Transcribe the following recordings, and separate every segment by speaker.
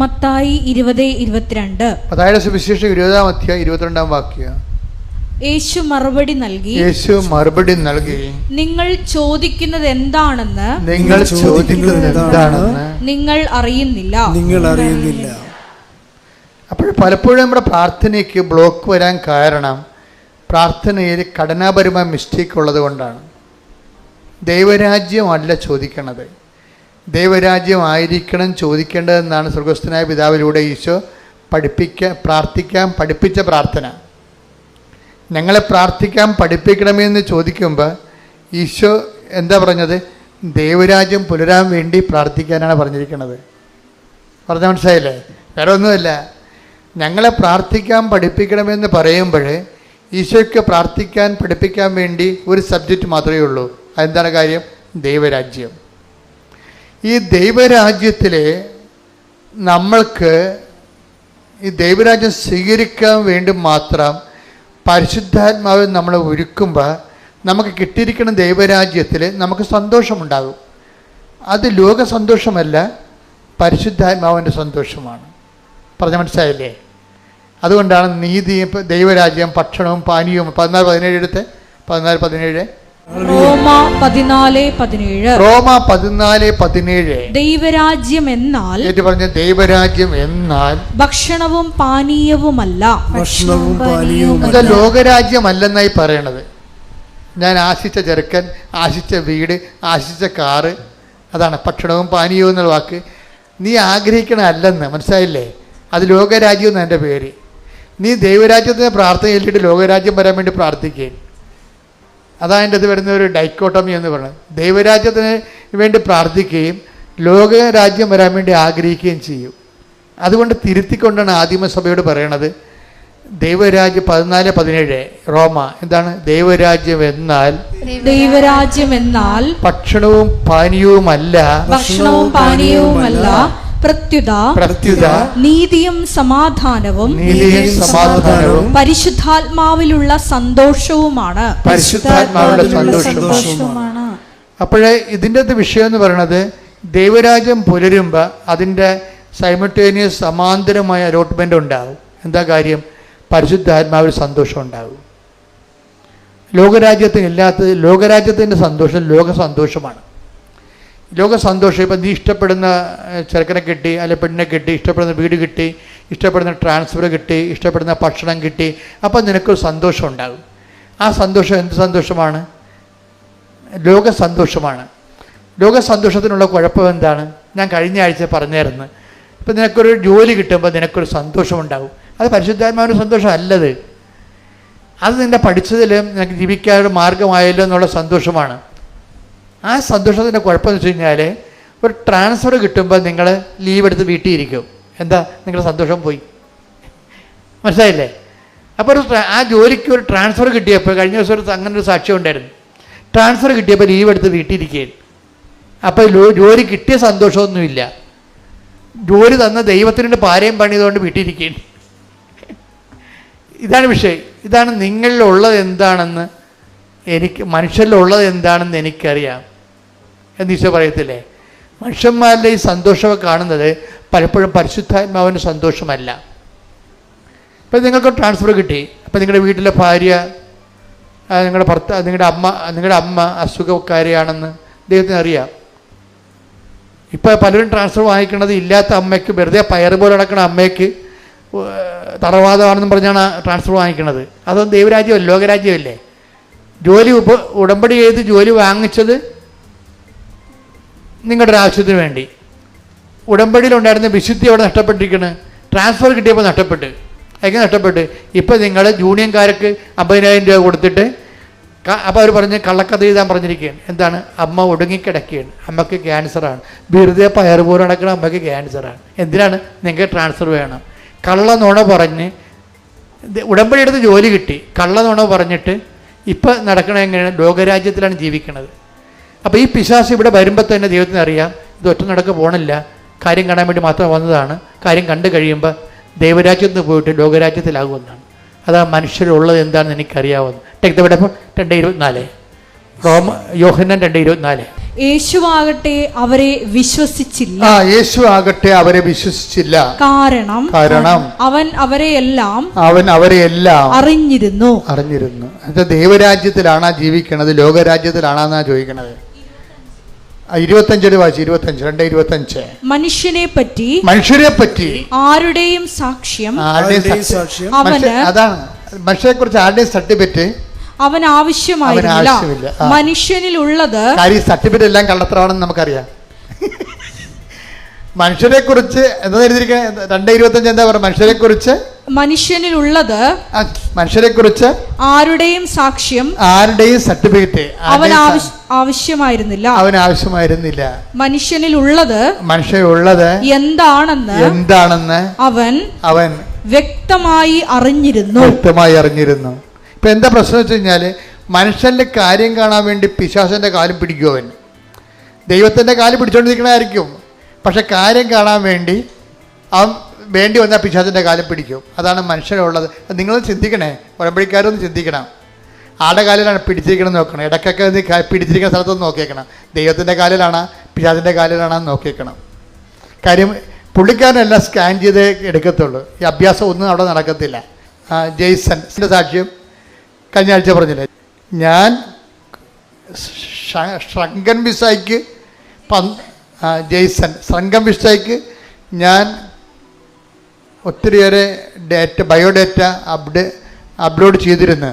Speaker 1: മത്തായി ഇരുപത് ഇരുപത്തിരണ്ട്.
Speaker 2: മത്തായിയുടെ സുവിശേഷം ഇരുപതാം അധ്യായം ഇരുപത്തിരണ്ടാം വാക്യം.
Speaker 1: യേശു മറുപടി നൽകി.
Speaker 2: യേശു മറുപടി നൽകി.
Speaker 1: നിങ്ങൾ ചോദിക്കുന്നത് എന്താണെന്ന്
Speaker 2: നിങ്ങൾ ചോദിക്കുന്നത് എന്താണെന്ന്
Speaker 1: നിങ്ങൾ അറിയുന്നില്ല.
Speaker 3: നിങ്ങൾ അറിയുന്നില്ല.
Speaker 2: അപ്പോൾ പലപ്പോഴും നമ്മുടെ പ്രാർത്ഥനയ്ക്ക് ബ്ലോക്ക് വരാൻ കാരണം പ്രാർത്ഥനയിൽ ഘടനാപരമായ മിസ്റ്റേക്ക് ഉള്ളത് കൊണ്ടാണ് ദൈവരാജ്യമല്ല ചോദിക്കണത്. ദൈവരാജ്യം ആയിരിക്കണം ചോദിക്കേണ്ടതെന്നാണ് സ്വർഗസ്ഥനായ പിതാവിലൂടെ ഈശോ പഠിപ്പിക്കാൻ പ്രാർത്ഥിക്കാൻ പഠിപ്പിച്ച പ്രാർത്ഥന. ഞങ്ങളെ പ്രാർത്ഥിക്കാൻ പഠിപ്പിക്കണമെന്ന് ചോദിക്കുമ്പോൾ ഈശോ എന്താ പറഞ്ഞത്? ദൈവരാജ്യം പുലരാൻ വേണ്ടി പ്രാർത്ഥിക്കാനാണ് പറഞ്ഞിരിക്കുന്നത്. പറഞ്ഞ മനസ്സിലായില്ലേ? വേറെ ഒന്നുമല്ല. ഞങ്ങളെ പ്രാർത്ഥിക്കാൻ പഠിപ്പിക്കണമെന്ന് പറയുമ്പോൾ ഈശോയ്ക്ക് പ്രാർത്ഥിക്കാൻ പഠിപ്പിക്കാൻ വേണ്ടി ഒരു സബ്ജക്റ്റ് മാത്രമേ ഉള്ളൂ. അതെന്താണ് കാര്യം? ദൈവരാജ്യം. ഈ ദൈവരാജ്യത്തിൽ നമ്മൾക്ക് ഈ ദൈവരാജ്യം സ്വീകരിക്കാൻ വേണ്ടി മാത്രം പരിശുദ്ധാത്മാവ് നമ്മളെ ഒരുക്കുമ്പോൾ നമുക്ക് കിട്ടിയിരിക്കുന്ന ദൈവരാജ്യത്തിൽ നമുക്ക് സന്തോഷമുണ്ടാകും. അത് ലോക സന്തോഷമല്ല പരിശുദ്ധാത്മാവിന്റെ സന്തോഷമാണ്. പറഞ്ഞ മനസ്സിലായില്ലേ? അതുകൊണ്ടാണ് നീതി ദൈവരാജ്യം ഭക്ഷണവും പാനീയവും പതിനാല് പതിനേഴ് എടുത്ത് പതിനാല് പതിനേഴ്.
Speaker 1: റോമ പതിനാല് പതിനേഴ്.
Speaker 2: റോമ പതിനാല് പതിനേഴ്.
Speaker 1: ദൈവരാജ്യം എന്നാൽ
Speaker 2: പറഞ്ഞ ദൈവരാജ്യം എന്നാൽ?
Speaker 1: ഭക്ഷണവും പാനീയവുമല്ല.
Speaker 3: ഭക്ഷണവും പാനീയവും
Speaker 2: ലോകരാജ്യമല്ലെന്നായി പറയണത്. ഞാൻ ആശിച്ച ചെറുക്കൻ ആശിച്ച വീട് ആശിച്ച കാറ് അതാണ് ഭക്ഷണവും പാനീയവും എന്നുള്ള വാക്ക്. നീ ആഗ്രഹിക്കണ അല്ലെന്ന് മനസ്സിലായില്ലേ? അത് ലോകരാജ്യം എന്ന് എന്റെ പേര്. നീ ദൈവരാജ്യത്തിന് പ്രാർത്ഥന ചൊല്ലിയിട്ട് ലോകരാജ്യം വരാൻ വേണ്ടി പ്രാർത്ഥിക്കുകയും അതാണ് എന്റെ അത് വരുന്ന ഒരു ഡൈക്കോട്ടമി എന്ന് പറയുന്നത്. ദൈവരാജ്യത്തിന് വേണ്ടി പ്രാർത്ഥിക്കുകയും ലോകരാജ്യം വരാൻ വേണ്ടി ആഗ്രഹിക്കുകയും ചെയ്യും. അതുകൊണ്ട് തിരുത്തിക്കൊണ്ടാണ് ആദിമസഭയോട് പറയണത്. ദൈവരാജ്യം പതിനാല് പതിനേഴ് റോമ എന്താണ്? ദൈവരാജ്യം എന്നാൽ
Speaker 1: ദൈവരാജ്യം എന്നാൽ
Speaker 2: ഭക്ഷണവും പാനീയവുമല്ല.
Speaker 1: ഭക്ഷണവും പാനീയവുമല്ല. പ്രത്യുത
Speaker 2: പ്രത്യുത
Speaker 1: നീതിയും സമാധാനവും
Speaker 2: നീതിയും സമാധാനവും
Speaker 1: പരിശുദ്ധാത്മാവിലുള്ള സന്തോഷവുമാണ്.
Speaker 2: പരിശുദ്ധാത്മാവിലുള്ള സന്തോഷവുമാണ്. അപ്പോഴേ ഇതിന്റെ വിഷയം എന്ന് പറയുന്നത് ദൈവരാജ്യം പുലരുമ്പോൾ അതിന്റെ സൈമൾട്ടേനിയസ് സമാന്തരമായ അലോട്ട്മെന്റ് ഉണ്ടാകും എന്താ കാര്യം? പരിശുദ്ധാത്മാവിൽ സന്തോഷം ഉണ്ടാകും ലോകരാജ്യത്തിന് ഇല്ലാത്തത് ലോകരാജ്യത്തിന്റെ സന്തോഷം ലോക സന്തോഷമാണ് ലോക സന്തോഷം ഇപ്പം നീ ഇഷ്ടപ്പെടുന്ന ചെറുക്കനെ കിട്ടി അല്ലെ പെണ്ണിനെ കിട്ടി ഇഷ്ടപ്പെടുന്ന വീട് കിട്ടി ഇഷ്ടപ്പെടുന്ന ട്രാൻസ്ഫർ കിട്ടി ഇഷ്ടപ്പെടുന്ന ഭക്ഷണം കിട്ടി അപ്പം നിനക്കൊരു സന്തോഷം ഉണ്ടാകും. ആ സന്തോഷം എന്ത് സന്തോഷമാണ്? ലോക സന്തോഷമാണ് ലോക സന്തോഷത്തിനുള്ള കുഴപ്പം എന്താണ്? ഞാൻ കഴിഞ്ഞ ആഴ്ച പറഞ്ഞായിരുന്നു. ഇപ്പം നിനക്കൊരു ജോലി കിട്ടുമ്പോൾ നിനക്കൊരു സന്തോഷമുണ്ടാകും അത് പരിശുദ്ധാത്മാവിന്റെ സന്തോഷം അല്ലത്. അത് നിന്നെ പഠിച്ചതിലും നിനക്ക് ജീവിക്കാനൊരു മാർഗമായല്ലോ എന്നുള്ള സന്തോഷമാണ്. ആ സന്തോഷത്തിന്റെ കുഴപ്പമെന്ന് വെച്ച് കഴിഞ്ഞാൽ ഒരു ട്രാൻസ്ഫർ കിട്ടുമ്പോൾ നിങ്ങൾ ലീവ് എടുത്ത് വീട്ടിൽ ഇരിക്കും എന്താ? നിങ്ങളുടെ സന്തോഷം പോയി. മനസ്സിലായില്ലേ? അപ്പോൾ ഒരു ആ ജോലിക്ക് ഒരു ട്രാൻസ്ഫർ കിട്ടിയപ്പോൾ കഴിഞ്ഞ ദിവസം ഒരു അങ്ങനെ ഒരു സാക്ഷ്യം ഉണ്ടായിരുന്നു. ട്രാൻസ്ഫർ കിട്ടിയപ്പോൾ ലീവ് എടുത്ത് വീട്ടിലിരിക്കുകയും അപ്പോൾ ജോലി കിട്ടിയ സന്തോഷമൊന്നുമില്ല. ജോലി തന്ന ദൈവത്തിനുണ്ട് പാരയും പണിതുകൊണ്ട് വീട്ടിലിരിക്കുകയും ഇതാണ് വിഷയം. ഇതാണ് നിങ്ങളിലുള്ളത് എന്താണെന്ന് എനിക്ക് മനുഷ്യരിലുള്ളത് എന്താണെന്ന് എനിക്കറിയാം. എന്ന് ഈശോ പറയത്തില്ലേ? മനുഷ്യന്മാരുടെ ഈ സന്തോഷമൊക്കെ കാണുന്നത് പലപ്പോഴും പരിശുദ്ധാത്മാവിന്റെ സന്തോഷമല്ല. ഇപ്പം നിങ്ങൾക്ക് ട്രാൻസ്ഫർ കിട്ടി. അപ്പം നിങ്ങളുടെ വീട്ടിലെ ഭാര്യ നിങ്ങളുടെ ഭർത്ത നിങ്ങളുടെ അമ്മ നിങ്ങളുടെ അമ്മ അസുഖക്കാരിയാണെന്ന് ദൈവത്തിന് അറിയാം. ഇപ്പം പലരും ട്രാൻസ്ഫർ വാങ്ങിക്കുന്നത് ഇല്ലാത്ത അമ്മയ്ക്ക് വെറുതെ പയറ് പോലെ നടക്കുന്ന അമ്മയ്ക്ക് തറവാദമാണെന്നും പറഞ്ഞാണ് ട്രാൻസ്ഫർ വാങ്ങിക്കുന്നത്. അതൊന്നും ദൈവരാജ്യമല്ല ലോകരാജ്യമല്ലേ? ജോലി ഉടമ്പടി ചെയ്ത് ജോലി വാങ്ങിച്ചത് നിങ്ങളുടെ ഒരു ആവശ്യത്തിന് വേണ്ടി. ഉടമ്പടിയിലുണ്ടായിരുന്ന വിശുദ്ധി അവിടെ നഷ്ടപ്പെട്ടിരിക്കുന്നു ട്രാൻസ്ഫർ കിട്ടിയപ്പോൾ നഷ്ടപ്പെട്ട്. എങ്ങനെ നഷ്ടപ്പെട്ട്? ഇപ്പം നിങ്ങൾ ജൂനിയൻകാർക്ക് അമ്പതിനായിരം രൂപ കൊടുത്തിട്ട് അപ്പോൾ അവർ പറഞ്ഞ് കള്ളക്കഥ എഴുതാൻ പറഞ്ഞിരിക്കുകയാണ്. എന്താണ്? അമ്മ ഒടുങ്ങിക്കിടക്കുകയാണ്. അമ്മയ്ക്ക് ക്യാൻസറാണ് വെറുതെ പയർ പോലെ നടക്കുന്ന അമ്മയ്ക്ക് ക്യാൻസറാണ് എന്തിനാണ്? നിങ്ങൾക്ക് ട്രാൻസ്ഫർ വേണം. കള്ള നുണ പറഞ്ഞ് ഉടമ്പടിയെടുത്ത് ജോലി കിട്ടി. കള്ള നുണ പറഞ്ഞിട്ട് ഇപ്പം നടക്കണ എങ്ങനെയാണ്? ലോകരാജ്യത്തിലാണ് ജീവിക്കുന്നത് അപ്പോൾ ഈ പിശാസ് ഇവിടെ വരുമ്പോൾ തന്നെ ദൈവത്തിന് അറിയാം ഇത് ഒറ്റ നടക്ക് പോകണില്ല കാര്യം കാണാൻ വേണ്ടി മാത്രം വന്നതാണ്. കാര്യം കണ്ടു കഴിയുമ്പോൾ ദൈവരാജ്യത്ത് പോയിട്ട് ലോകരാജ്യത്തിലാകുമെന്നാണ്. അതാ മനുഷ്യരുള്ളത് എന്താണെന്ന് എനിക്കറിയാവുന്നു. ടെക് ഇവിടെ രണ്ട് ഇരുപത്തിനാല്. റോമ യോഹന്നൻ രണ്ട് ഇരുപത്തിനാല്.
Speaker 1: യേശുവാകട്ടെ അവരെ വിശ്വസിച്ചില്ല.
Speaker 2: ആ യേശു ആകട്ടെ അവരെ വിശ്വസിച്ചില്ല.
Speaker 1: കാരണം
Speaker 2: കാരണം
Speaker 1: അവൻ അവരെ എല്ലാം
Speaker 2: അവൻ അവരെ എല്ലാം
Speaker 1: അറിഞ്ഞിരുന്നു.
Speaker 2: അറിഞ്ഞിരുന്നു. അത് ദൈവരാജ്യത്തിലാണാ ജീവിക്കണത് ലോകരാജ്യത്തിലാണാന്നാ ചോദിക്കണത്. ആ, ഇരുപത്തഞ്ചിന് വായിച്ചു ഇരുപത്തഞ്ച് രണ്ട് ഇരുപത്തഞ്ച്.
Speaker 1: മനുഷ്യനെ പറ്റി
Speaker 2: മനുഷ്യരെ പറ്റി
Speaker 1: ആരുടെയും സാക്ഷ്യം
Speaker 2: ആരുടെയും
Speaker 3: സാക്ഷ്യം.
Speaker 1: അവന്
Speaker 2: അതാണ്. മനുഷ്യരെ കുറിച്ച് ആരുടെയും സർട്ടിഫിക്കറ്റ്?
Speaker 1: അവൻ ആവശ്യമായിരുന്നില്ല.
Speaker 2: മനുഷ്യനിൽ
Speaker 1: ഉള്ളത്
Speaker 2: കാര്യം സർട്ടിഫിക്കറ്റ് എല്ലാം കള്ളത്തരമാണെന്ന് നമുക്കറിയാം. മനുഷ്യരെ കുറിച്ച് എന്താ എഴുതിയിരിക്കുന്നത് രണ്ട് ഇരുപത്തഞ്ച് എന്താ പറയുക? മനുഷ്യരെ കുറിച്ച്
Speaker 1: മനുഷ്യനിലുള്ളത്
Speaker 2: മനുഷ്യരെ കുറിച്ച്
Speaker 1: ആരുടെയും സാക്ഷ്യം
Speaker 2: ആരുടെയും സർട്ടിഫിക്കറ്റ്
Speaker 1: അവൻ ആവശ്യ- ആവശ്യമായിരുന്നില്ല.
Speaker 2: അവൻ ആവശ്യമായിരുന്നില്ല.
Speaker 1: മനുഷ്യനിലുള്ളത്
Speaker 2: മനുഷ്യനുള്ളത്
Speaker 1: എന്താണെന്ന്
Speaker 2: എന്താണെന്ന്
Speaker 1: അവൻ
Speaker 2: അവൻ
Speaker 1: വ്യക്തമായി അറിഞ്ഞിരുന്നു.
Speaker 2: വ്യക്തമായി അറിഞ്ഞിരുന്നു. ഇപ്പൊ എന്താ പ്രശ്നം വെച്ച് കഴിഞ്ഞാൽ മനുഷ്യന്റെ കാര്യം കാണാൻ വേണ്ടി പിശാസന്റെ കാലം പിടിക്കും അവൻ. ദൈവത്തിന്റെ കാലം പിടിച്ചോണ്ടിരിക്കണമായിരിക്കും പക്ഷെ കാര്യം കാണാൻ വേണ്ടി അവൻ വേണ്ടി വന്നാൽ പിശാചിന്റെ കാലം പിടിക്കും. അതാണ് മനുഷ്യരുള്ളത്. നിങ്ങൾ ചിന്തിക്കണേ. ഉടമ്പടിക്കാരൊന്ന് ചിന്തിക്കണം. ആടെ കാലിലാണ് പിടിച്ചിരിക്കണം നോക്കണം. ഇടയ്ക്കൊക്കെ പിടിച്ചിരിക്കുന്ന സ്ഥലത്തൊന്ന് നോക്കിയേക്കണം. ദൈവത്തിന്റെ കാലിലാണ് പിശാചിന്റെ കാലിലാണോ എന്ന് നോക്കിയേക്കണം. കാര്യം പുള്ളിക്കാരനെല്ലാം സ്കാൻ ചെയ്ത് എടുക്കത്തുള്ളൂ. ഈ അഭ്യാസം ഒന്നും അവിടെ നടക്കത്തില്ല. ജെയ്സന്റെ സാക്ഷ്യം കഴിഞ്ഞ ആഴ്ച പറഞ്ഞില്ലേ? ഞാൻ ഷ- ശ്രങ്കൻ വിസായിക്ക് പന്ത് ആ, ജെയ്സൺ. ശൃംഗം വിസായിക്ക് ഞാൻ ഒത്തിരിയേറെ ഡാറ്റ ബയോഡാറ്റ അപ്ഡേ അപ്ലോഡ് ചെയ്തിരുന്നു.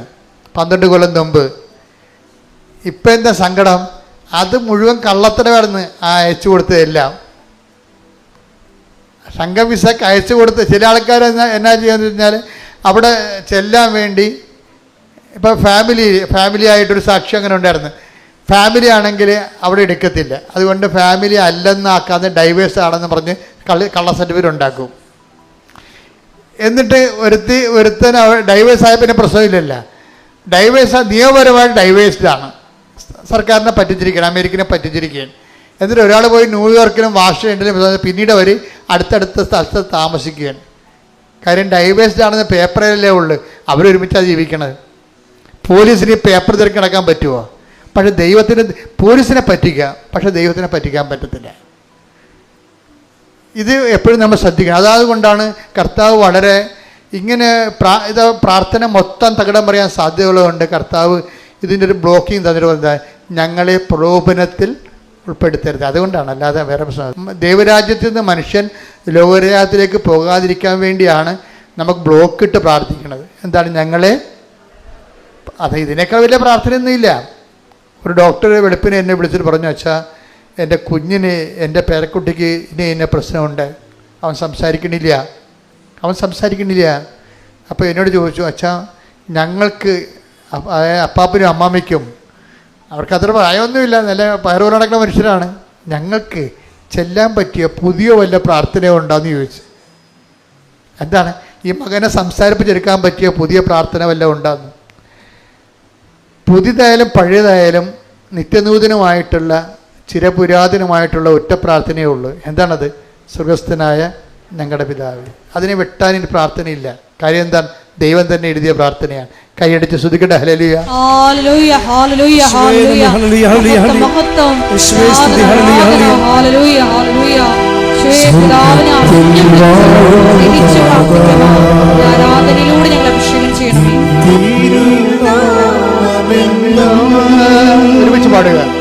Speaker 2: പന്ത്രണ്ട് കൊല്ലം മുമ്പ്. ഇപ്പം എന്താ സങ്കടം? അത് മുഴുവൻ കള്ളത്തരമായിരുന്നു ആ അയച്ചു കൊടുത്തതെല്ലാം. സംഘം വിസക്ക് അയച്ചു കൊടുത്ത് ചില ആൾക്കാർ എന്നാ എന്നാ ചെയ്യാന്ന് വെച്ചാൽ അവിടെ ചെല്ലാൻ വേണ്ടി ഇപ്പം ഫാമിലി ഫാമിലി ആയിട്ടൊരു സാക്ഷി അങ്ങനെ ഉണ്ടായിരുന്നു. ഫാമിലി ആണെങ്കിൽ അവിടെ എടുക്കത്തില്ല. അതുകൊണ്ട് ഫാമിലി അല്ലെന്നാക്കാതെ ഡൈവേഴ്സ് ആണെന്ന് പറഞ്ഞ് കള്ളി കള്ള സർട്ടിഫിക്കറ്റ് ഉണ്ടാക്കും. എന്നിട്ട് ഒരുത്തി ഒരുത്തൻ ഡൈവേഴ്സ് ആയ പിന്നെ പ്രശ്നമില്ലല്ല. ഡൈവേഴ്സ് നിയമപരമായിട്ട് ഡൈവേഴ്സ്ഡ് ആണ്. സർക്കാരിനെ പറ്റിച്ചിരിക്കുകയാണ് അമേരിക്കനെ പറ്റിച്ചിരിക്കുകയാണ്. എന്നിട്ട് ഒരാൾ പോയി ന്യൂയോർക്കിലും വാഷിങ്ടണിലും പിന്നീട് അവർ അടുത്തടുത്ത സ്ഥലത്ത് താമസിക്കുകയാണ്. കാര്യം ഡൈവേഴ്സ്ഡ് ആണെന്ന് പേപ്പറിലല്ലേ ഉള്ളു. അവരൊരുമിച്ചാണ് ജീവിക്കണത്. പോലീസിന് പേപ്പർ തിരക്കി നടക്കാൻ പറ്റുമോ പക്ഷെ ദൈവത്തിന് പോലീസിനെ പറ്റിക്കാം. പക്ഷെ ദൈവത്തിനെ പറ്റിക്കാൻ പറ്റത്തില്ല. ഇത് എപ്പോഴും നമ്മൾ ശ്രദ്ധിക്കണം. അതാതുകൊണ്ടാണ് കർത്താവ് വളരെ ഇങ്ങനെ പ്രാ ഇത് പ്രാർത്ഥന മൊത്തം തകിടം പറയാൻ സാധ്യതകളുണ്ട്. കർത്താവ് ഇതിന്റെ ഒരു ബ്ലോക്കിങ് തന്നിട്ട് ഞങ്ങളെ പ്രലോഭനത്തിൽ ഉൾപ്പെടുത്തരുത്. അതുകൊണ്ടാണ് അല്ലാതെ വേറെ പ്രശ്നം ദൈവരാജ്യത്തിൽ നിന്ന് മനുഷ്യൻ ലോകരാജ്യത്തിലേക്ക് പോകാതിരിക്കാൻ വേണ്ടിയാണ് നമുക്ക് ബ്ലോക്ക് ഇട്ട് പ്രാർത്ഥിക്കുന്നത്. എന്താണ് ഞങ്ങളെ? അത് ഇതിനേക്കാൾ വലിയ പ്രാർത്ഥനയൊന്നുമില്ല. ഒരു ഡോക്ടറെ വെളുപ്പിനെ എന്നെ വിളിച്ചിട്ട് പറഞ്ഞു അച്ഛാ എന്റെ കുഞ്ഞിന് എന്റെ പേരക്കുട്ടിക്ക് ഇനി ഇന്ന പ്രശ്നമുണ്ട്. അവൻ സംസാരിക്കണില്ല. അവൻ സംസാരിക്കണില്ല. അപ്പോൾ എന്നോട് ചോദിച്ചു അച്ഛാ ഞങ്ങൾക്ക് അപ്പാപ്പനും അമ്മാമ്മയ്ക്കും അവർക്ക് അത്ര പ്രായമൊന്നുമില്ല. നല്ല പയറുപോലെ നടക്കുന്ന മനുഷ്യരാണ്. ഞങ്ങൾക്ക് ചെല്ലാൻ പറ്റിയ പുതിയ വല്ല പ്രാർത്ഥന ഉണ്ടോയെന്ന് ചോദിച്ചു. എന്താണ്? ഈ മകനെ സംസാരിപ്പിച്ചെടുക്കാൻ പറ്റിയ പുതിയ പ്രാർത്ഥന വല്ല ഉണ്ടാകുന്നു പുതിയതായാലും പഴയതായാലും നിത്യനൂതനമായിട്ടുള്ള ചിരപുരാതനമായിട്ടുള്ള ഒറ്റ പ്രാർത്ഥനയേ ഉള്ളൂ. എന്താണത്? സ്വർഗസ്ഥനായ ഞങ്ങളുടെ പിതാവ്. അതിനെ വെട്ടാൻ ഇനി പ്രാർത്ഥനയില്ല. കാര്യം എന്താണ്? ദൈവം തന്നെ എഴുതിയ പ്രാർത്ഥനയാണ്. കൈയടിച്ച് ശ്രുതിക്കട്ടെ ഹലലുയ
Speaker 1: ആരാധനയിലൂടെ ഞങ്ങൾ അഭിഷേകം ചെയ്യണമേ.
Speaker 2: ഒരുമിച്ച് പാടുക.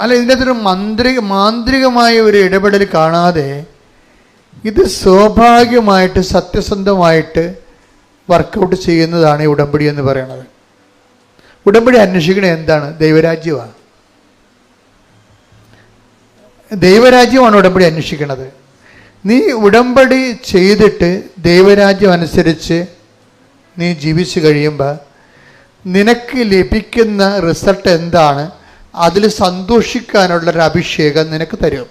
Speaker 2: അല്ല ഇതിന്റെ അകത്തൊരു മന്ത്രിക മാന്ത്രികമായ ഒരു ഇടപെടൽ കാണാതെ ഇത് സ്വാഭാവികമായിട്ട് സത്യസന്ധമായിട്ട് വർക്കൗട്ട് ചെയ്യുന്നതാണ് ഈ ഉടമ്പടി എന്ന് പറയുന്നത്. ഉടമ്പടി അന്വേഷിക്കണേ എന്താണ്? ദൈവരാജ്യമാണ് ദൈവരാജ്യമാണ് ഉടമ്പടി അന്വേഷിക്കുന്നത് നീ ഉടമ്പടി ചെയ്തിട്ട് ദൈവരാജ്യം അനുസരിച്ച് നീ ജീവിച്ചു കഴിയുമ്പോൾ നിനക്ക് ലഭിക്കുന്ന റിസൾട്ട് എന്താണ്? അതിൽ സന്തോഷിക്കാനുള്ളൊരു അഭിഷേകം നിനക്ക് തരും.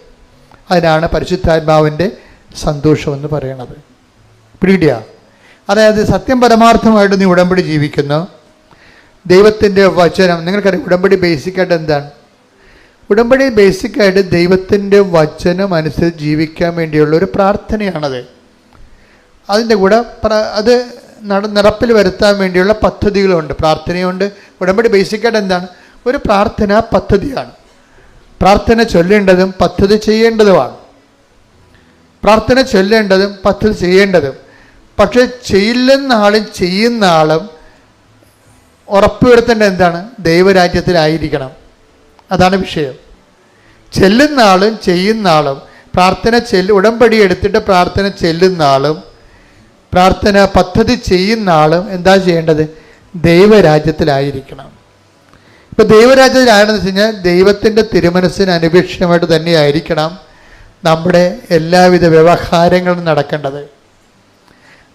Speaker 2: അതിനാണ് പരിശുദ്ധാത്മാവിന്റെ സന്തോഷമെന്ന് പറയണത്. പിടികിട്ടിയ അതായത് സത്യം പരമാർത്ഥമായിട്ട് നീ ഉടമ്പടി ജീവിക്കുന്നു. ദൈവത്തിന്റെ വചനം നിങ്ങൾക്കറിയാം ഉടമ്പടി ബേസിക്കായിട്ട് എന്താണ്? ഉടമ്പടി ബേസിക്കായിട്ട് ദൈവത്തിന്റെ വചനം അനുസരിച്ച് ജീവിക്കാൻ വേണ്ടിയുള്ള ഒരു പ്രാർത്ഥനയാണത്. അതിന്റെ കൂടെ അത് നട നടപ്പിൽ വരുത്താൻ വേണ്ടിയുള്ള പദ്ധതികളുണ്ട്. പ്രാർത്ഥനയുണ്ട്. ഉടമ്പടി ബേസിക്കായിട്ട് എന്താണ്? ഒരു പ്രാർത്ഥന പദ്ധതിയാണ്. പ്രാർത്ഥന ചൊല്ലേണ്ടതും പദ്ധതി ചെയ്യേണ്ടതുമാണ്. പ്രാർത്ഥന ചൊല്ലേണ്ടതും പദ്ധതി ചെയ്യേണ്ടതും. പക്ഷെ ചെയ്യില്ലെന്ന ആളും ചെയ്യുന്ന ആളും ഉറപ്പുവരുത്തേണ്ടത് എന്താണ്? ദൈവരാജ്യത്തിലായിരിക്കണം. അതാണ് വിഷയം. ചെല്ലുന്ന ആളും ചെയ്യുന്ന ആളും പ്രാർത്ഥന ചെല്ല് ഉടമ്പടി എടുത്തിട്ട് പ്രാർത്ഥന ചെല്ലുന്ന ആളും പ്രാർത്ഥന പദ്ധതി ചെയ്യുന്ന ആളും എന്താ ചെയ്യേണ്ടത്? ദൈവരാജ്യത്തിലായിരിക്കണം. ഇപ്പം ദൈവരാജ്യത്തിലാണെന്ന് വെച്ച് കഴിഞ്ഞാൽ ദൈവത്തിന്റെ തിരുമനസ്സിന് അനുപേക്ഷിതമായിട്ട് തന്നെയായിരിക്കണം നമ്മുടെ എല്ലാവിധ വ്യവഹാരങ്ങളും നടക്കേണ്ടത്.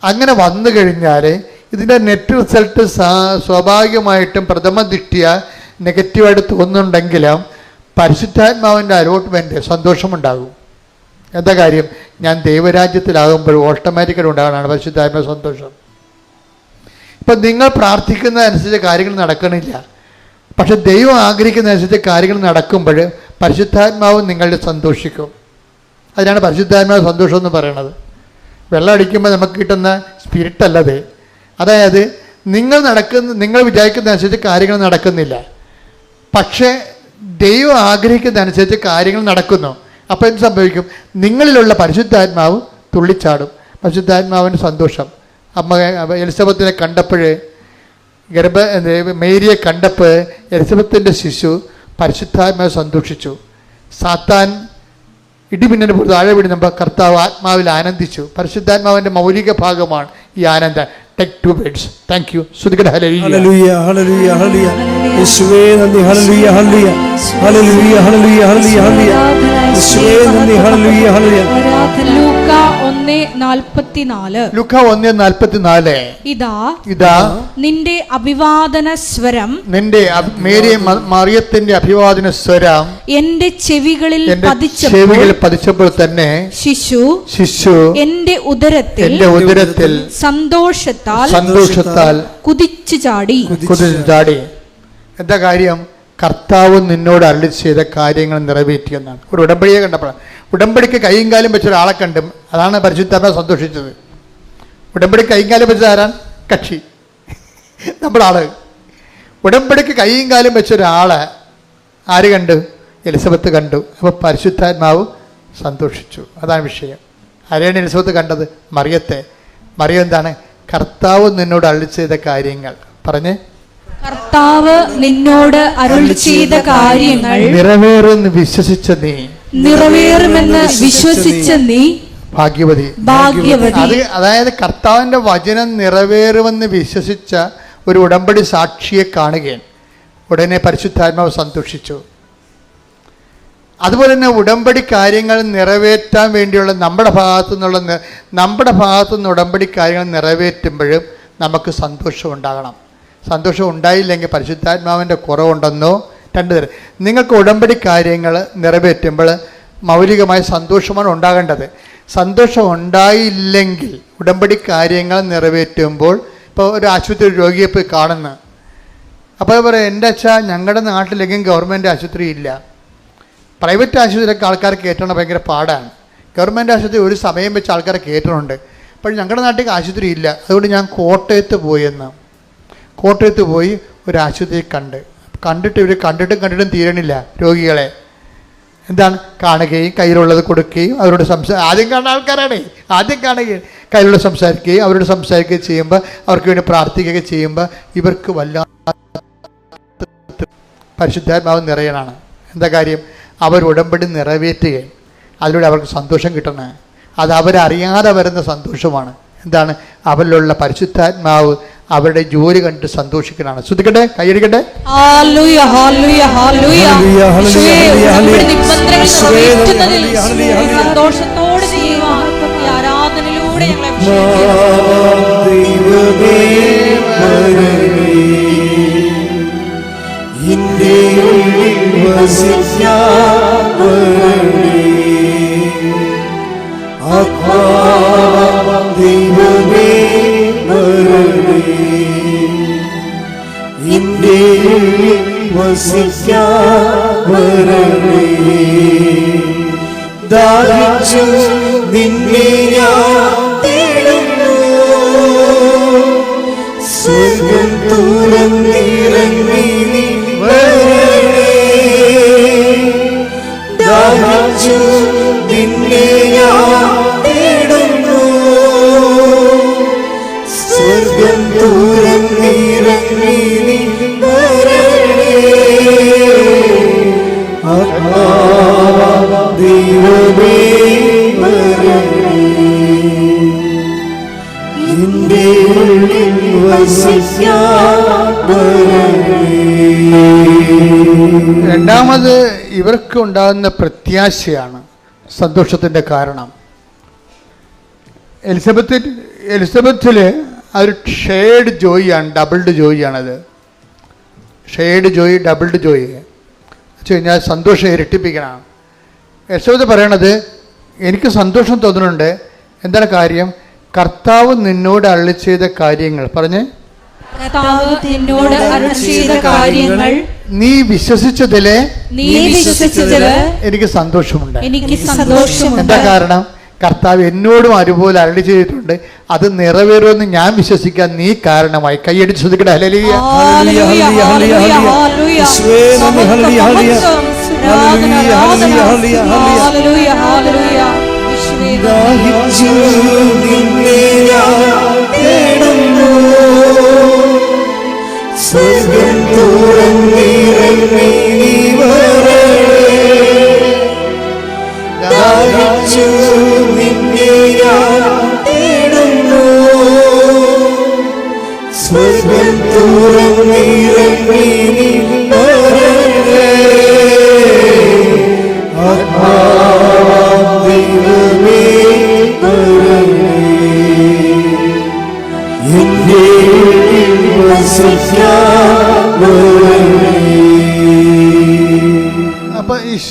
Speaker 2: അങ്ങനെ വന്നു കഴിഞ്ഞാൽ ഇതിന്റെ നെറ്റ് റിസൾട്ട് സ്വാഭാവികമായിട്ടും പ്രഥമ ദൃഷ്ടിയ നെഗറ്റീവായിട്ട് തോന്നുന്നുണ്ടെങ്കിലും പരിശുദ്ധാത്മാവിന്റെ അലോട്ട്മെന്റ് സന്തോഷമുണ്ടാകും. എന്താ കാര്യം? ഞാൻ ദൈവരാജ്യത്തിലാകുമ്പോൾ ഓട്ടോമാറ്റിക്കായിട്ട് ഉണ്ടാകാനാണ് പരിശുദ്ധാത്മ സന്തോഷം. ഇപ്പം നിങ്ങൾ പ്രാർത്ഥിക്കുന്നതനുസരിച്ച് കാര്യങ്ങൾ നടക്കണില്ല. പക്ഷെ ദൈവം ആഗ്രഹിക്കുന്നതനുസരിച്ച് കാര്യങ്ങൾ നടക്കുമ്പോൾ പരിശുദ്ധാത്മാവ് നിങ്ങളുടെ സന്തോഷിക്കും. അതിനാണ് പരിശുദ്ധാത്മാവ് സന്തോഷം എന്ന് പറയുന്നത്. വെള്ളം അടിക്കുമ്പോൾ നമുക്ക് കിട്ടുന്ന സ്പിരിറ്റ് അല്ലത്. അതായത് നിങ്ങൾ നടക്കുന്ന നിങ്ങൾ വിചാരിക്കുന്നതനുസരിച്ച് കാര്യങ്ങൾ നടക്കുന്നില്ല. പക്ഷേ ദൈവം ആഗ്രഹിക്കുന്നതനുസരിച്ച് കാര്യങ്ങൾ നടക്കുന്നു. അപ്പോൾ എന്ത് സംഭവിക്കും? നിങ്ങളിലുള്ള പരിശുദ്ധാത്മാവ് തുള്ളിച്ചാടും. പരിശുദ്ധാത്മാവിന് സന്തോഷം. അമ്മ എലിസബത്തിനെ കണ്ടപ്പോൾ ഗർഭ മേരിയെ കണ്ടപ്പോൾ എലിസബത്തിന്റെ ശിശു പരിശുദ്ധാത്മാവ് സന്തോഷിച്ചു. സാത്താൻ ഇടിമിന്നൽ താഴെ വീടുമ്പോൾ കർത്താവ് ആത്മാവിൽ ആനന്ദിച്ചു. പരിശുദ്ധാത്മാവിന്റെ മൗലിക ഭാഗമാണ് ഈ ആനന്ദം. Take to beds thank you ശ്രുതികട
Speaker 3: ഹല്ലേലൂയ ഹല്ലേലൂയ ഹല്ലേലൂയ യേശുവേ നന്ദി ഹല്ലേലൂയ ഹല്ലേലൂയ ഹല്ലേലൂയ ഹല്ലേലൂയ ഹല്ലേലൂയ യേശുവേ നന്ദി ഹല്ലേലൂയ ഹല്ലേലൂയ
Speaker 1: ലൂക്ക ഒന്ന് നാൽപ്പത്തിനാല്.
Speaker 2: ലുക്ക ഒന്ന് നാൽപ്പത്തിനാല്.
Speaker 1: ഇതാ
Speaker 2: ഇതാ
Speaker 1: നിന്റെ അഭിവാദന സ്വരം.
Speaker 2: നിന്റെ മേരി മറിയത്തിന്റെ അഭിവാദന സ്വരം.
Speaker 1: എന്റെ ചെവികളിൽ
Speaker 2: ചെവികളിൽ പതിച്ചപ്പോൾ തന്നെ
Speaker 1: ശിശു
Speaker 2: ശിശു
Speaker 1: എന്റെ ഉദരത്തിൽ
Speaker 2: എന്റെ ഉദരത്തിൽ
Speaker 1: സന്തോഷത്താൽ
Speaker 2: സന്തോഷത്താൽ
Speaker 1: കുതിച്ചു ചാടി.
Speaker 2: കുതിച്ചു ചാടി. എന്താ കാര്യം? കർത്താവ് നിന്നോട് അരളി ചെയ്ത കാര്യങ്ങൾ നിറവേറ്റിയെന്നാണ്. ഒരു ഉടമ്പടിയെ കണ്ടപ്പോഴാണ്. ഉടമ്പടിക്ക് കൈയും കാലും വെച്ച ഒരാളെ കണ്ടും അതാണ് പരിശുദ്ധാത്മ സന്തോഷിച്ചത്. ഉടമ്പടി കൈയും കാലും വെച്ചത് ആരാൻ കക്ഷി. നമ്മുടെ ആൾ ഉടമ്പടിക്ക് കൈയും കാലും വെച്ച ഒരാളെ ആര് കണ്ടു? എലിസബത്ത് കണ്ടു. അപ്പോൾ പരിശുദ്ധാത്മാവ് സന്തോഷിച്ചു. അതാണ് വിഷയം. ആരെയാണ് എലിസബത്ത് കണ്ടത്? മറിയത്തെ. മറിയം എന്താണ്? കർത്താവ് നിന്നോട് അള്ളി ചെയ്ത കാര്യങ്ങൾ. പറഞ്ഞ്.
Speaker 1: കർത്താവ് നിന്നോട് അരുൾ ചെയ്ത കാര്യങ്ങൾ
Speaker 2: നിറവേറുന്ന് വിശ്വസിച്ച നീ
Speaker 1: നിറവേറുമെന്ന് വിശ്വസിച്ച നീ
Speaker 2: ഭാഗ്യവതി.
Speaker 1: ഭാഗ്യവതി.
Speaker 2: അത് അതായത് കർത്താവിന്റെ വചനം നിറവേറുമെന്ന് വിശ്വസിച്ച ഒരു ഉടമ്പടി സാക്ഷിയെ കാണുകയാണ്. ഉടനെ പരിശുദ്ധാത്മാവ് സന്തോഷിച്ചു. അതുപോലെ തന്നെ ഉടമ്പടി കാര്യങ്ങൾ നിറവേറ്റാൻ വേണ്ടിയുള്ള നമ്മുടെ ഭാഗത്തു നിന്നുള്ള നമ്മുടെ ഭാഗത്തു നിന്ന് ഉടമ്പടി കാര്യങ്ങൾ നിറവേറ്റുമ്പോഴും നമുക്ക് സന്തോഷം ഉണ്ടാകണം. സന്തോഷം ഉണ്ടായില്ലെങ്കിൽ പരിശുദ്ധാത്മാവിന്റെ കുറവുണ്ടെന്നോ രണ്ട് തരം നിങ്ങൾക്ക് ഉടമ്പടി കാര്യങ്ങൾ നിറവേറ്റുമ്പോൾ മൗലികമായ സന്തോഷമാണ് ഉണ്ടാകേണ്ടത്. സന്തോഷം ഉണ്ടായില്ലെങ്കിൽ ഉടമ്പടി കാര്യങ്ങൾ നിറവേറ്റുമ്പോൾ ഇപ്പോൾ ഒരു ആശുപത്രി രോഗിയെ പോയി കാണുന്ന. അപ്പോൾ പറയാം എന്റെ അച്ഛാ ഞങ്ങളുടെ നാട്ടിലെങ്കിലും ഗവൺമെന്റ് ആശുപത്രി ഇല്ല. പ്രൈവറ്റ് ആശുപത്രിയിലൊക്കെ ആൾക്കാർ കയറ്റണം ഭയങ്കര പാടാണ്. ഗവൺമെന്റ് ആശുപത്രി ഒരു സമയം വെച്ച് ആൾക്കാരെ കയറ്റണുണ്ട്. അപ്പോൾ ഞങ്ങളുടെ നാട്ടിൽ ആശുപത്രി ഇല്ല. അതുകൊണ്ട് ഞാൻ കോട്ടയത്ത് പോയെന്ന് കോട്ടയത്ത് പോയി ഒരു ആശുപത്രി കണ്ട്. കണ്ടിട്ട് ഇവർ കണ്ടിട്ടും കണ്ടിട്ടും തീരണില്ല രോഗികളെ. എന്താണ്? കാണുകയും കയ്യിലുള്ളത് കൊടുക്കുകയും അവരോട് സംസാ ആദ്യം കാണുന്ന ആൾക്കാരാണ്. ആദ്യം കാണുകയും കയ്യിലുള്ള സംസാരിക്കുകയും അവരോട് സംസാരിക്കുകയും ചെയ്യുമ്പോൾ അവർക്ക് വേണ്ടി പ്രാർത്ഥിക്കുകയൊക്കെ ചെയ്യുമ്പോൾ ഇവർക്ക് വല്ലാത്ത പരിശുദ്ധാത്മാവ് നിറയണാണ് എന്താ കാര്യം? അവർ ഉടമ്പടി നിറവേറ്റുകയും അതിലൂടെ അവർക്ക് സന്തോഷം കിട്ടണേ. അത് അവരറിയാതെ വരുന്ന സന്തോഷമാണ്. എന്താണ്? അവരിലുള്ള പരിശുദ്ധാത്മാവ് അവരുടെ ജോലി കണ്ട് സന്തോഷിക്കലാണ്. ശ്രദ്ധിക്കട്ടെ? കൈയടിക്കട്ടെ?
Speaker 1: ഹല്ലേലൂയ,
Speaker 3: വസിക്കാൻ ദാഹിച്ചു നിന്നെ ഞാൻ തേടുന്നു. സ്വർഗം തുറന്നിറങ്ങി
Speaker 2: ഉണ്ടാകുന്ന പ്രത്യാശയാണ് സന്തോഷത്തിന്റെ കാരണം. എലിസബത്തിൽ എലിസബത്തിൽ ഒരു ഷെയ്ഡ് ജോയിയാണ് doubled ജോയിയാണത്. Shared joy doubled joy. വെച്ച് കഴിഞ്ഞാൽ സന്തോഷം ഇരട്ടിപ്പിക്കണം എലിസബത്ത് പറയണത് എനിക്ക് സന്തോഷം തോന്നുന്നുണ്ട്. എന്താണ് കാര്യം? കർത്താവ് നിന്നോട് അള്ളി ചെയ്ത കാര്യങ്ങൾ. പറഞ്ഞേ
Speaker 1: കർത്താവ് നിന്നോട് അരുൾ ചെയ്ത കാര്യങ്ങൾ
Speaker 2: നീ വിശ്വസിച്ചതിലെ
Speaker 1: നീ വിശ്വസിച്ചതിൽ
Speaker 2: എനിക്ക് സന്തോഷമുണ്ട്.
Speaker 1: എനിക്ക് സന്തോഷമുണ്ട്.
Speaker 2: എന്താ കാരണം? കർത്താവ് എന്നോടും അതുപോലെ അരളി ചെയ്തിട്ടുണ്ട്. അത് നിറവേറുമെന്ന് ഞാൻ വിശ്വസിക്കാൻ നീ കാരണമായി. കൈയടിച്ച് ശ്രദ്ധിക്കട്ടെ.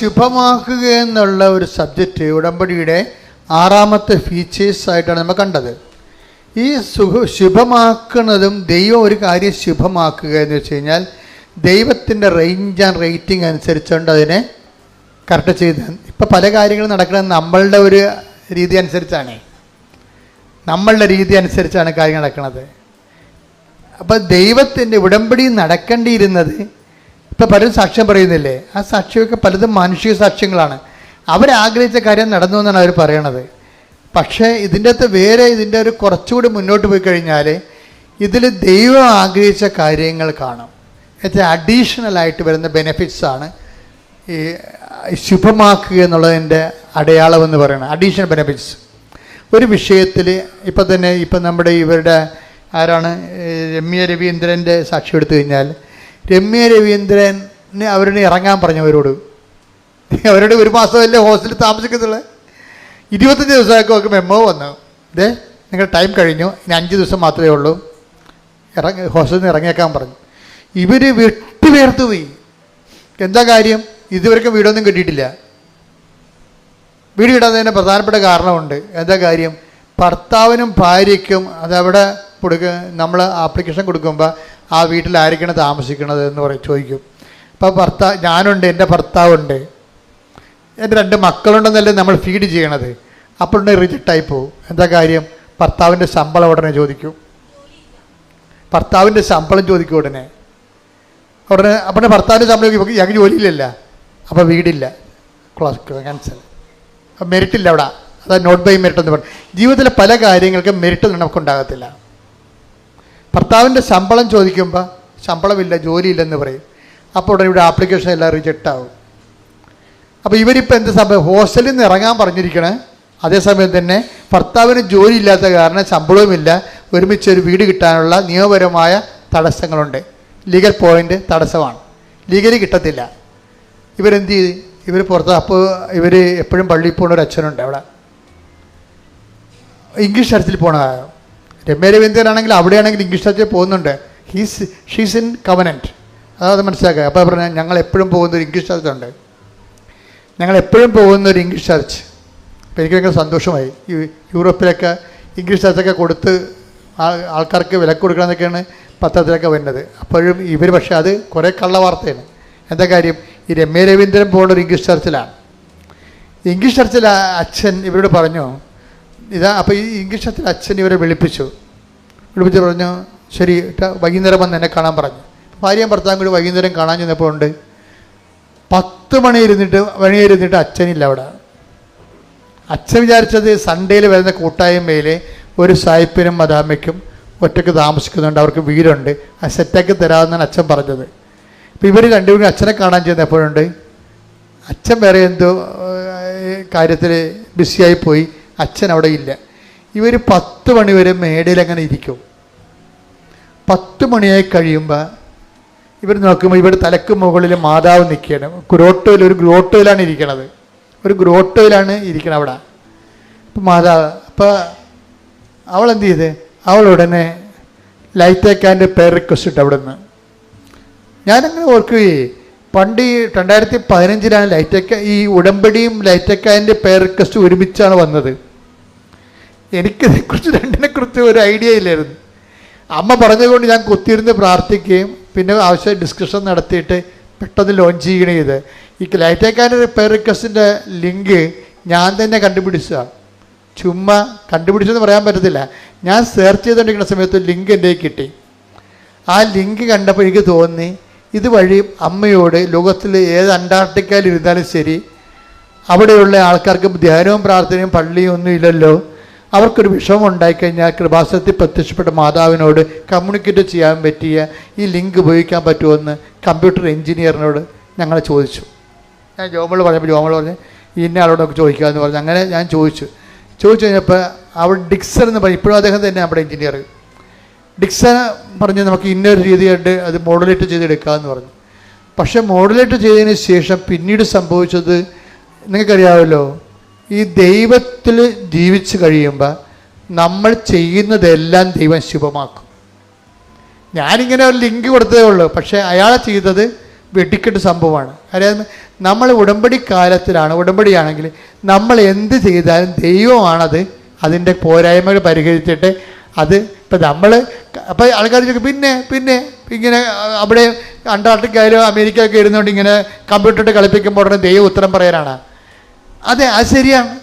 Speaker 2: ശുഭമാക്കുക എന്നുള്ള ഒരു സബ്ജക്റ്റ് ഉടമ്പടിയുടെ ആറാമത്തെ ഫീച്ചേഴ്സ് ആയിട്ടാണ് നമ്മൾ കണ്ടത്. ഈ സുഖ ശുഭമാക്കുന്നതും ദൈവം ഒരു കാര്യം ശുഭമാക്കുക എന്ന് വെച്ച് കഴിഞ്ഞാൽ ദൈവത്തിന്റെ റേഞ്ച് ആൻഡ് റേറ്റിംഗ് അനുസരിച്ചുകൊണ്ട് അതിനെ കറക്റ്റ് ചെയ്ത്. ഇപ്പം പല കാര്യങ്ങളും നടക്കുന്നത് നമ്മളുടെ ഒരു രീതി അനുസരിച്ചാണ്. നമ്മളുടെ രീതി അനുസരിച്ചാണ് കാര്യങ്ങൾ നടക്കുന്നത്. അപ്പോൾ ദൈവത്തിന്റെ ഉടമ്പടി നടക്കേണ്ടിയിരുന്നത് ഇപ്പം പലരും സാക്ഷ്യം പറയുന്നില്ലേ? ആ സാക്ഷ്യമൊക്കെ പലതും മാനുഷിക സാക്ഷ്യങ്ങളാണ്. അവരാഗ്രഹിച്ച കാര്യം നടന്നു എന്നാണ് അവർ പറയണത്. പക്ഷേ ഇതിന്റെ അകത്ത് വേറെ ഇതിന്റെ ഒരു കുറച്ചുകൂടി മുന്നോട്ട് പോയി കഴിഞ്ഞാൽ ഇതിൽ ദൈവം ആഗ്രഹിച്ച കാര്യങ്ങൾ കാണും. എന്നുവെച്ചാൽ അഡീഷണൽ ആയിട്ട് വരുന്ന ബെനിഫിറ്റ്സ് ആണ്. ഈ ശുഭമാക്കുക എന്നുള്ളതിന്റെ അടയാളം എന്ന് പറയുന്നത്. അഡീഷണൽ ബെനിഫിറ്റ്സ് ഒരു വിഷയത്തിൽ ഇപ്പം തന്നെ ഇപ്പം നമ്മുടെ ഇവരുടെ ആരാണ്? രമ്യ രവീന്ദ്രന്റെ സാക്ഷി എടുത്തു കഴിഞ്ഞാൽ രമ്യ രവീന്ദ്രനെ അവരോട് ഇറങ്ങാൻ പറഞ്ഞു അവരോട് അവരോട് ഒരു മാസമല്ലേ ഹോസ്റ്റലിൽ താമസിക്കത്തുള്ളത് ഇരുപത്തഞ്ച് ദിവസമൊക്കെ അവർക്ക് മെമ്മോ വന്നു. ഇതേ നിങ്ങളുടെ ടൈം കഴിഞ്ഞു. ഇനി അഞ്ച് ദിവസം മാത്രമേ ഉള്ളൂ. ഇറങ്ങി ഹോസ്റ്റലിൽ നിന്ന് ഇറങ്ങിയേക്കാൻ പറഞ്ഞു. ഇവർ വെട്ടിവേർത്ത് പോയി. എന്താ കാര്യം? ഇതുവരെക്കും വീടൊന്നും കിട്ടിയിട്ടില്ല. വീട് കിട്ടാത്തതിന്റെ പ്രധാനപ്പെട്ട കാരണമുണ്ട്. എന്താ കാര്യം? ഭർത്താവിനും ഭാര്യയ്ക്കും അതവിടെ കൊടുക്ക നമ്മൾ ആപ്ലിക്കേഷൻ കൊടുക്കുമ്പോൾ ആ വീട്ടിലായിരിക്കണം താമസിക്കണത് എന്ന് പറയും ചോദിക്കും. അപ്പോൾ ഭർത്താവ് ഞാനുണ്ട് എന്റെ ഭർത്താവുണ്ട്. എന്റെ രണ്ട് മക്കളുണ്ടെന്നല്ലേ നമ്മൾ ഫീഡ് ചെയ്യണത്? അപ്പോഴുണ്ട് റിജക്റ്റായി പോകും എന്താ കാര്യം? ഭർത്താവിന്റെ ശമ്പളം ഉടനെ ചോദിക്കും. ഭർത്താവിന്റെ ശമ്പളം ചോദിക്കും ഉടനെ. ഉടനെ അപ്പം ഭർത്താവിന്റെ ശമ്പളം ചോദിക്കും, ഞങ്ങൾക്ക് ജോലിയില്ലല്ല. അപ്പോൾ വീടില്ല. ക്ലോസ് ക്യാൻസൽ മെറിറ്റ് ഇല്ല അവിടെ. അതാ നോട്ട് ബൈ മെറിറ്റ് എന്ന് പറയും ജീവിതത്തിലെ പല കാര്യങ്ങൾക്കും മെറിറ്റ് നമുക്കുണ്ടാകത്തില്ല. ഭർത്താവിന്റെ ശമ്പളം ചോദിക്കുമ്പോൾ ശമ്പളമില്ല ജോലിയില്ലെന്ന് പറയും. അപ്പോൾ ഉടനെ ഇവിടെ ആപ്ലിക്കേഷൻ എല്ലാം റിജക്റ്റ് ആവും. അപ്പോൾ ഇവരിപ്പോൾ എന്ത് സംഭവം? ഹോസ്റ്റലിൽ നിന്ന് ഇറങ്ങാൻ പറഞ്ഞിരിക്കണേ. അതേസമയം തന്നെ ഭർത്താവിന് ജോലി ഇല്ലാത്ത കാരണം ശമ്പളവുമില്ല. ഒരുമിച്ച് ഒരു വീട് കിട്ടാനുള്ള നിയമപരമായ തടസ്സങ്ങളുണ്ട്. ലീഗൽ പോയിന്റ് തടസ്സമാണ്. ലീഗലി കിട്ടത്തില്ല. ഇവരെന്ത് ചെയ്ത്? ഇവർ പുറത്ത് അപ്പോൾ ഇവർ എപ്പോഴും പള്ളിയിൽ പോകുന്ന ഒരു അച്ഛനുണ്ട് അവിടെ. ഇംഗ്ലീഷ് തരത്തിൽ പോണ രമ്യ രവീന്ദ്രനാണെങ്കിൽ അവിടെയാണെങ്കിൽ ഇംഗ്ലീഷ് ചർച്ചിൽ പോകുന്നുണ്ട്. ഹീസ് ഷീസ് ഇൻ കവനന്റ് അതായത് മനസ്സിലാക്കുക. അപ്പോൾ പറഞ്ഞാൽ ഞങ്ങൾ എപ്പോഴും പോകുന്ന ഒരു ഇംഗ്ലീഷ് ചർച്ചുണ്ട് ഞങ്ങൾ എപ്പോഴും പോകുന്ന ഒരു ഇംഗ്ലീഷ് ചർച്ച് അപ്പോൾ എനിക്ക് ഭയങ്കര സന്തോഷമായി. യൂറോപ്പിലൊക്കെ ഇംഗ്ലീഷ് ചർച്ചൊക്കെ കൊടുത്ത് ആൾക്കാർക്ക് വില കൊടുക്കണമെന്നൊക്കെയാണ് പത്രത്തിലൊക്കെ വരുന്നത്. അപ്പോഴും ഇവർ പക്ഷേ അത് കുറേ കള്ള വാർത്തയാണ്. എന്താ കാര്യം? ഈ രമ്യ രവീന്ദ്രൻ പോകുന്ന ഒരു ഇംഗ്ലീഷ് ചർച്ചിലാണ് ഇംഗ്ലീഷ് ചർച്ചിൽ അച്ഛൻ ഇവരോട് പറഞ്ഞു ഇതാ അപ്പോൾ ഈ ഇംഗ്ലീഷത്തിൽ അച്ഛൻ ഇവരെ വിളിപ്പിച്ചു. വിളിപ്പിച്ച് പറഞ്ഞു ശരി വൈകുന്നേരം വന്ന് എന്നെ കാണാൻ പറഞ്ഞു. ഭാര്യയും ഭർത്താവും കൂടി വൈകുന്നേരം കാണാൻ ചെന്നപ്പോൾ ഉണ്ട് പത്ത് മണി ഇരുന്നിട്ട് മണി ഇരുന്നിട്ട് അച്ഛനില്ല അവിടെ. അച്ഛൻ വിചാരിച്ചത് സൺഡേയിൽ വരുന്ന കൂട്ടായ്മയിൽ ഒരു സായിപ്പിനും മദാമയ്ക്കും ഒറ്റയ്ക്ക് താമസിക്കുന്നുണ്ട് അവർക്ക് വീടുണ്ട് ആ സെറ്റാക്കി തരാമെന്നാണ് അച്ഛൻ പറഞ്ഞത്. അപ്പോൾ ഇവർ രണ്ടുപേരും അച്ഛനെ കാണാൻ ചെന്നപ്പോഴുണ്ട് അച്ഛൻ വേറെ എന്തോ കാര്യത്തിൽ ബിസിയായി പോയി. അച്ഛൻ അവിടെ ഇല്ല ഇവർ പത്ത് മണി വരെ മേടയിൽ അങ്ങനെ ഇരിക്കും. പത്ത് മണിയായി കഴിയുമ്പോൾ ഇവർ നോക്കുമ്പോൾ ഇവിടെ തലക്ക് മുകളിൽ മാതാവ് നിൽക്കുകയാണ്. ഗ്രോട്ടോയിൽ ഒരു ഗ്രോട്ടോയിലാണ് ഇരിക്കണത്. ഒരു ഗ്രോട്ടോയിലാണ് ഇരിക്കണത് അവിടെ. അപ്പം മാതാവ് അപ്പോൾ അവൾ എന്ത് ചെയ്ത്? അവൾ ഉടനെ ലൈറ്റേക്കാന്റെ പേർ റിക്വസ്റ്റ് ഇട്ട് അവിടെ നിന്ന് ഞാനങ്ങനെ ഓർക്കുകയെ പണ്ട് ഈ രണ്ടായിരത്തി പതിനഞ്ചിലാണ് ലൈറ്റക്ക ഈ ഉടമ്പടിയും ലൈറ്റക്കാന്റെ പേർ റിക്വസ്റ്റ് ഒരുമിച്ചാണ് വന്നത്. എനിക്കിതേക്കുറിച്ച് രണ്ടിനെക്കുറിച്ച് ഒരു ഐഡിയ ഇല്ലായിരുന്നു. അമ്മ പറഞ്ഞതുകൊണ്ട് ഞാൻ കൊത്തിയിരുന്ന് പ്രാർത്ഥിക്കുകയും പിന്നെ ആവശ്യം ഡിസ്കഷൻ നടത്തിയിട്ട് പെട്ടെന്ന് ലോഞ്ച് ചെയ്യണേ ഇത് ഈ ലൈറ്റേക്കാന്റെ റിപ്പയർ റിക്വസ്റ്റിന്റെ ലിങ്ക് ഞാൻ തന്നെ കണ്ടുപിടിച്ചതാണ് ചുമ്മാ കണ്ടുപിടിച്ചെന്ന് പറയാൻ പറ്റത്തില്ല. ഞാൻ സെർച്ച് ചെയ്തുകൊണ്ടിരിക്കുന്ന സമയത്ത് ലിങ്ക് എന്റെ കിട്ടി. ആ ലിങ്ക് കണ്ടപ്പോൾ എനിക്ക് തോന്നി ഇതുവഴി അമ്മയോട് ലോകത്തിൽ ഏത് അന്റാർട്ടിക്കയിൽ ഇരുന്നാലും ശരി അവിടെയുള്ള ആൾക്കാർക്ക് ധ്യാനവും പ്രാർത്ഥനയും പള്ളിയും ഒന്നും ഇല്ലല്ലോ. അവർക്കൊരു വിഷമം ഉണ്ടായിക്കഴിഞ്ഞാൽ കൃപാസനത്തിൽ പ്രത്യക്ഷപ്പെട്ട മാതാവിനോട് കമ്മ്യൂണിക്കേറ്റ് ചെയ്യാൻ പറ്റിയ ഈ ലിങ്ക് ഉപയോഗിക്കാൻ പറ്റുമെന്ന് കമ്പ്യൂട്ടർ എഞ്ചിനീയറിനോട് ഞങ്ങൾ ചോദിച്ചു. ഞാൻ ജോമൾ പറഞ്ഞപ്പോൾ ജോമൾ പറഞ്ഞ് ഇന്ന ആളോടൊക്കെ ചോദിക്കാമെന്ന് പറഞ്ഞു. അങ്ങനെ ഞാൻ ചോദിച്ചു. ചോദിച്ചു കഴിഞ്ഞപ്പോൾ അവൾ ഡിക്സൺ എന്ന് പറഞ്ഞു ഇപ്പോഴും അദ്ദേഹം തന്നെ നമ്മുടെ എഞ്ചിനീയർ ഡിക്സൺ പറഞ്ഞ് നമുക്ക് ഇന്നൊരു രീതിയായിട്ട് അത് മോഡുലേറ്റ് ചെയ്തെടുക്കാമെന്ന് പറഞ്ഞു. പക്ഷേ മോഡുലേറ്റ് ചെയ്തതിന് ശേഷം പിന്നീട് സംഭവിച്ചത് നിങ്ങൾക്കറിയാമല്ലോ ഈ ദൈവത്തിൽ ജീവിച്ചു കഴിയുമ്പോൾ നമ്മൾ ചെയ്യുന്നതെല്ലാം ദൈവം ശുഭമാക്കും. ഞാനിങ്ങനെ ഒരു ലിങ്ക് കൊടുത്തതേ ഉള്ളൂ പക്ഷേ അയാൾ ചെയ്തത് വെടിക്കെട്ട് സംഭവമാണ്. അതായത് നമ്മൾ ഉടമ്പടി കാലത്തിലാണ് ഉടമ്പടിയാണെങ്കിൽ നമ്മൾ എന്ത് ചെയ്താലും ദൈവമാണത് അതിന്റെ പോരായ്മകൾ പരിഹരിച്ചിട്ട് അത് ഇപ്പം നമ്മൾ അപ്പോൾ ആൾക്കാർ ചോദിക്കും പിന്നെ പിന്നെ ഇങ്ങനെ അവിടെ അണ്ടാർട്ടിക്കായാലും അമേരിക്കയൊക്കെ ഇരുന്നുകൊണ്ട് ഇങ്ങനെ കമ്പ്യൂട്ടറിട്ട് കളിപ്പിക്കുമ്പോൾ ഉടനെ ദൈവം ഉത്തരം പറയാനാണ് അതെ അത് ശരിയാണ്.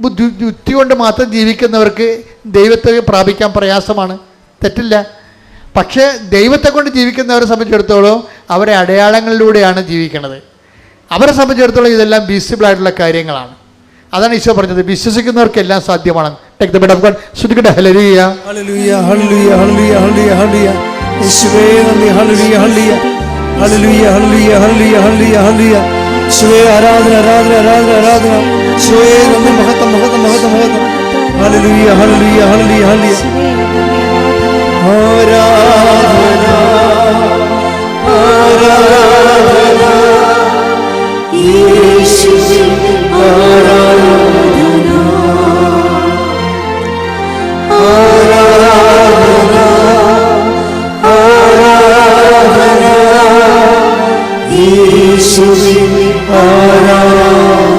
Speaker 2: ബുദ്ധി യുക്തി കൊണ്ട് മാത്രം ജീവിക്കുന്നവർക്ക് ദൈവത്തെ പ്രാപിക്കാൻ പ്രയാസമാണ്. തെറ്റില്ല. പക്ഷേ ദൈവത്തെ കൊണ്ട് ജീവിക്കുന്നവരെ സംബന്ധിച്ചിടത്തോളം അവരെ അടയാളങ്ങളിലൂടെയാണ് ജീവിക്കുന്നത്. അവരെ സംബന്ധിച്ചിടത്തോളം ഇതെല്ലാം വിസിബിൾ ആയിട്ടുള്ള കാര്യങ്ങളാണ്. അതാണ് ഈശോ പറഞ്ഞത്. വിശ്വസിക്കുന്നവർക്കെല്ലാം സാധ്യമാണ്. Take the bed of God ശ്രുതിക്കട്ടെ ഹല്ലേലൂയ
Speaker 3: ഹല്ലേലൂയ ഹല്ലേലൂയ ഹല്ലേലൂയ ഹല്ലേലൂയ ഹല്ലേലൂയ യേശുവേ നന്ദി. ഹല്ലേലൂയ ഹല്ലേലൂയ ഹല്ലേലൂയ ഹല്ലേലൂയ ഹല്ലേലൂയ ഹല്ലേലൂയ യേശുവേ ആരാധന ആരാധന ആരാധന ആരാധന. യേശുവേ നന്ദി മഹത്വം മഹത്വം മഹത്വം മഹത്വം. ഹല്ലേലൂയ ഹല്ലേലൂയ ഹല്ലേലൂയ ഹലിയ ആരാധന ആരാധന. യേശുവേ യേശുവിൻ ആരാധന